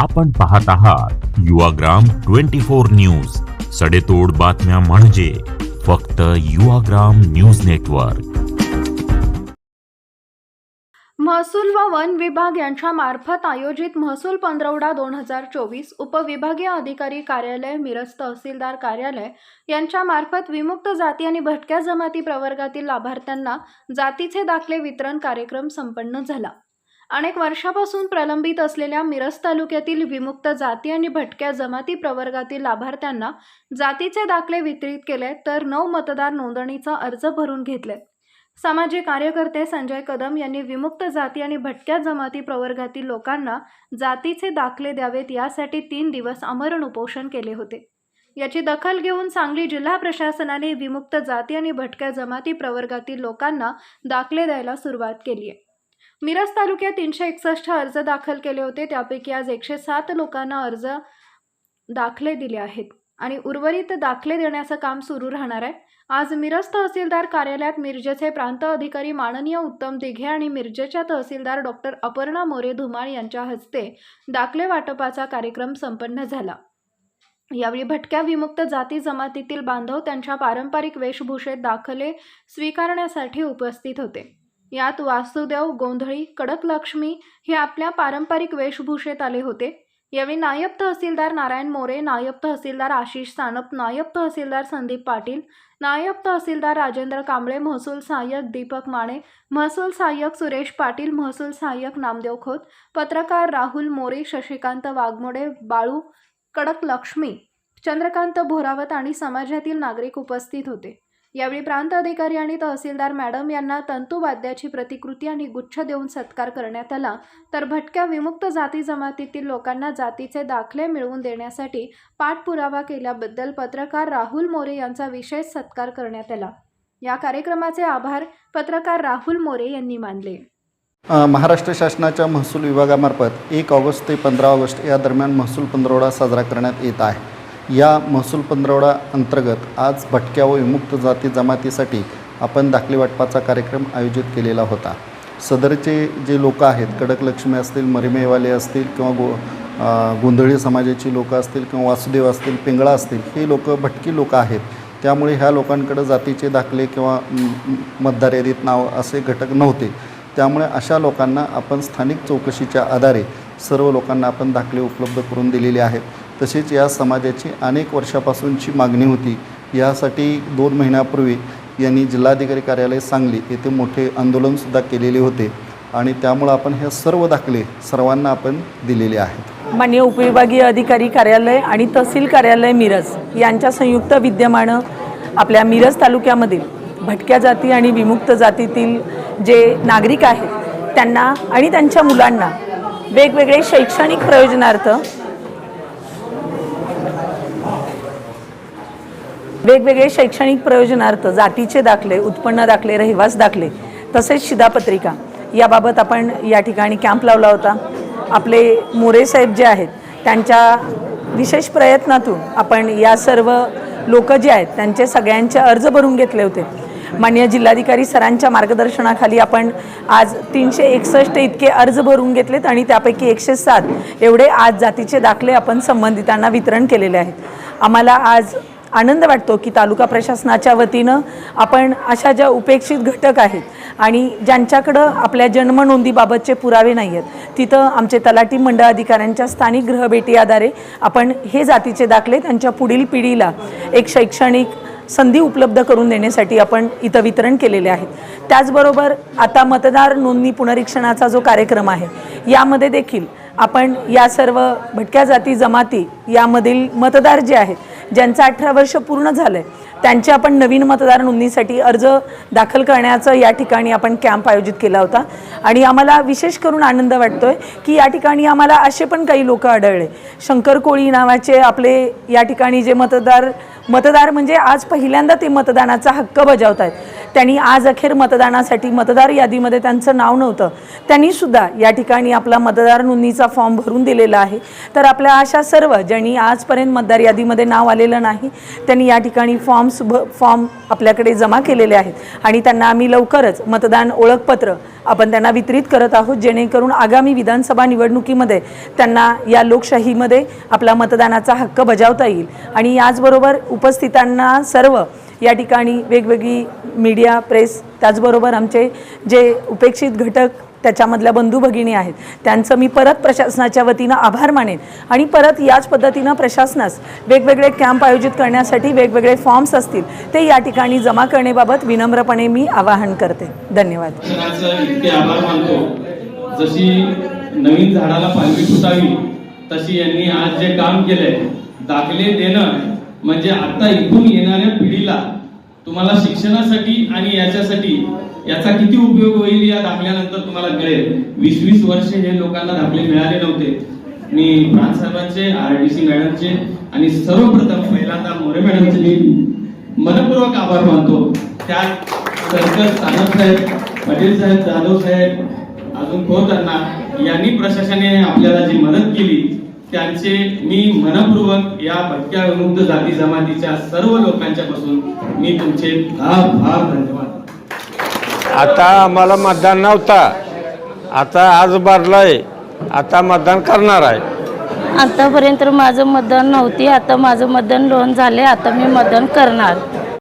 आपण पाहत आहात युवाग्राम ट्वेंटी फोर न्यूज. सडेतोड बातम्या म्हणजे फक्त युवाग्राम न्यूज नेटवर्क. महसूल व वन विभाग यांच्या मार्फत आयोजित महसूल पंधरवडा दोन हजार चोवीस उपविभागीय अधिकारी कार्यालय मिरज तहसीलदार कार्यालय यांच्या मार्फत विमुक्त जाती आणि भटक्या जमाती प्रवर्गातील लाभार्थ्यांना जातीचे दाखले वितरण कार्यक्रम संपन्न झाला. अनेक वर्षापासून प्रलंबित असलेल्या मिरज तालुक्यातील विमुक्त जाती आणि भटक्या जमाती प्रवर्गातील लाभार्थ्यांना जातीचे दाखले वितरित केले तर नऊ मतदार नोंदणीचा अर्ज भरून घेतले. सामाजिक कार्यकर्ते संजय कदम यांनी विमुक्त जाती आणि भटक्या जमाती प्रवर्गातील लोकांना जातीचे दाखले द्यावेत यासाठी तीन दिवस आमरण उपोषण केले होते. याची दखल घेऊन सांगली जिल्हा प्रशासनाने विमुक्त जाती आणि भटक्या जमाती प्रवर्गातील लोकांना दाखले द्यायला सुरुवात केली आहे. मिरज तालुक्यात तीनशे एकसष्ट अर्ज दाखल केले होते. त्यापैकी आज एकशे सात लोकांना अर्ज दाखले दिले आहेत आणि उर्वरित दाखले देण्याचं काम सुरू राहणार आहे. आज मिरज तहसीलदार कार्यालयात मिरजेचे प्रांत अधिकारी माननीय उत्तम दिघे आणि मिरजेच्या तहसीलदार डॉक्टर अपर्णा मोरे धुमाळ यांच्या हस्ते दाखले वाटपाचा कार्यक्रम संपन्न झाला. यावेळी भटक्या विमुक्त जाती जमातीतील बांधव त्यांच्या पारंपरिक वेशभूषेत दाखले स्वीकारण्यासाठी उपस्थित होते. यात वासुदेव गोंधळी कडक लक्ष्मी हे आपल्या पारंपरिक वेशभूषेत आले होते. यावेळी नायब तहसीलदार नारायण मोरे नायब तहसीलदार आशिष सानप नायब तहसीलदार संदीप पाटील नायब तहसीलदार राजेंद्र कांबळे महसूल सहाय्यक दीपक माने महसूल सहाय्यक सुरेश पाटील महसूल सहाय्यक नामदेव खोत पत्रकार राहुल मोरे शशिकांत वाघमोडे बाळू कडक लक्ष्मी चंद्रकांत भोरावत आणि समाजातील नागरिक उपस्थित होते. यावेळी प्रांत अधिकारी आणि तहसीलदार मॅडम यांना तंतुवाद्याची प्रतिकृती आणि गुच्छ देऊन सत्कार करण्यात आला. तर भटक्या विमुक्त जाती जमातीतील लोकांना जातीचे दाखले मिळवून देण्यासाठी पाठपुरावा केल्याबद्दल पत्रकार राहुल मोरे यांचा विशेष सत्कार करण्यात आला. या कार्यक्रमाचे आभार पत्रकार राहुल मोरे यांनी मानले. महाराष्ट्र शासनाच्या महसूल विभागामार्फत एक ऑगस्ट ते पंधरा ऑगस्ट या दरम्यान महसूल पंधरवडा साजरा करण्यात येत आहे. या महसूल पंधरवडा अंतर्गत आज भटक्या व विमुक्त जाती जमातीसाठी आपण दाखले वाटपाचा कार्यक्रम आयोजित केलेला होता. सदरचे जे लोक आहेत कडक लक्ष्मी असतील मरिमेवाले असतील किंवा गो गोंधळी समाजाची लोकं असतील किंवा वासुदेव असतील पिंगळा असतील हे लोक भटकी लोकं आहेत. त्यामुळे ह्या लोकांकडं जातीचे दाखले किंवा मतदार यादीत नाव असे घटक नव्हते. त्यामुळे अशा लोकांना आपण स्थानिक चौकशीच्या आधारे सर्व लोकांना आपण दाखले उपलब्ध करून दिलेले आहेत. तसेच या समाजाची अनेक वर्षापासूनची मागणी होती. यासाठी दोन महिन्यापूर्वी यांनी जिल्हाधिकारी कार्यालय सांगली येथे मोठे आंदोलनसुद्धा केलेले होते आणि त्यामुळं आपण हे सर्व दाखले सर्वांना आपण दिलेले आहेत. मान्य उपविभागीय अधिकारी कार्यालय आणि तहसील कार्यालय मिरज यांच्या संयुक्त विद्यमानं आपल्या मिरज तालुक्यामधील भटक्या जाती आणि विमुक्त जातीतील जे नागरिक आहेत त्यांना आणि त्यांच्या मुलांना वेगवेगळे शैक्षणिक प्रयोजनार्थ वेगवेगळे शैक्षणिक प्रयोजनार्थ जातीचे दाखले उत्पन्न दाखले रहिवास दाखले तसेच शिधापत्रिका. याबाबत आपण या ठिकाणी कॅम्प लावला होता. आपले मोरे साहेब जे आहेत त्यांच्या विशेष प्रयत्नातून आपण या सर्व लोक जे आहेत त्यांचे सगळ्यांचे अर्ज भरून घेतले होते. मान्य जिल्हाधिकारी सरांच्या मार्गदर्शनाखाली आपण आज तीनशे एकसष्ट इतके अर्ज भरून घेतलेत आणि त्यापैकी एकशे सात एवढे आज जातीचे दाखले आपण संबंधितांना वितरण केलेले आहेत. आम्हाला आज आनंद वाटतो की तालुका प्रशासनाच्या वतीनं आपण अशा ज्या उपेक्षित घटक आहेत आणि ज्यांच्याकडं आपल्या जन्मनोंदीबाबतचे पुरावे नाही आहेत तिथं आमचे तलाठी मंडळ अधिकाऱ्यांच्या स्थानिक गृहभेटी आधारे आपण हे जातीचे दाखले त्यांच्या पुढील पिढीला एक शैक्षणिक संधी उपलब्ध करून देण्यासाठी आपण इथं वितरण केलेले आहेत. त्याचबरोबर आता मतदार नोंदणी पुनरीक्षणाचा जो कार्यक्रम आहे यामध्ये देखील आपण या सर्व भटक्या जाती जमाती यामधील मतदार जे आहेत ज्यांचं अठरा वर्ष पूर्ण झालं आहे त्यांचे आपण नवीन मतदार नोंदणीसाठी अर्ज दाखल करण्याचं या ठिकाणी आपण कॅम्प आयोजित केला होता. आणि आम्हाला विशेष करून आनंद वाटतो आहे की या ठिकाणी आम्हाला असे पण काही लोक आढळले. शंकर कोळी नावाचे आपले या ठिकाणी जे मतदार मतदार म्हणजे आज पहिल्यांदा ते मतदानाचा हक्क बजावत आहेत त्यांनी आज अखेर मतदानासाठी मतदार यादीमध्ये त्यांचं नाव नव्हतं. त्यांनीसुद्धा या ठिकाणी आपला मतदार नोंदणीचा फॉर्म भरून दिलेला आहे. तर आपल्या अशा सर्व ज्यांनी आजपर्यंत मतदार यादीमध्ये नाव आलेलं नाही त्यांनी या ठिकाणी फॉर्म्स भ फॉर्म आपल्याकडे जमा केलेले आहेत. आणि त्यांना आम्ही लवकरच मतदान ओळखपत्र आपण त्यांना वितरित करत आहोत जेणेकरून आगामी विधानसभा निवडणुकीमध्ये त्यांना या लोकशाहीमध्ये आपला मतदानाचा हक्क बजावता येईल. आणि याचबरोबर उपस्थितांना सर्व या ठिकाणी वेगवेगळी मीडिया प्रेस त्याचबरोबर आमचे जे उपेक्षित घटक त्याच्यामधल्या बंधू भगिनी आहेत त्यांचं मी परत प्रशासनाच्या वतीनं आभार मानेन. आणि परत याच पद्धतीनं प्रशासनास वेगवेगळे कॅम्प आयोजित करण्यासाठी वेगवेगळे फॉर्म्स असतील ते या ठिकाणी जमा करण्याबाबत विनम्रपणे मी आवाहन करते. धन्यवाद. आभार मानतो. जशी नवीन झाडाला पालवी फुटावी तशी यांनी आज जे काम केलंय दाखले देणं म्हणजे आता इथून येणाऱ्या पिढीला तुम्हाला शिक्षणासाठी आणि याच्यासाठी याचा किती उपयोग होईल या दाखल्यानंतर तुम्हाला कळेल. वीस वीस वर्ष हे लोकांना दाखले मिळाले नव्हते. मी प्राण साहेबांचे आर डी सी मॅडमचे आणि सर्वप्रथम पहिल्यांदा मोरे मॅडमचे मी मनपूर्वक आभार मानतो. त्या सर्कल सानप साहेब पटेल साहेब जाधव साहेब अजून खोतांना यांनी प्रशासनाने आपल्याला जी मदत केली त्यांचे मी मनपूर्वक या भटक्या विमुक्त जाती जमातीच्या सर्व लोकांच्या पासून मी तुमचे फार धन्यवाद आता आम्हाला मतदान नव्हता. आता आज भरलंय. आता मतदान करणार आहे. आतापर्यंत माझं मतदान नव्हती. आता माझं मतदान लोन झाले आता मी मतदान करणार.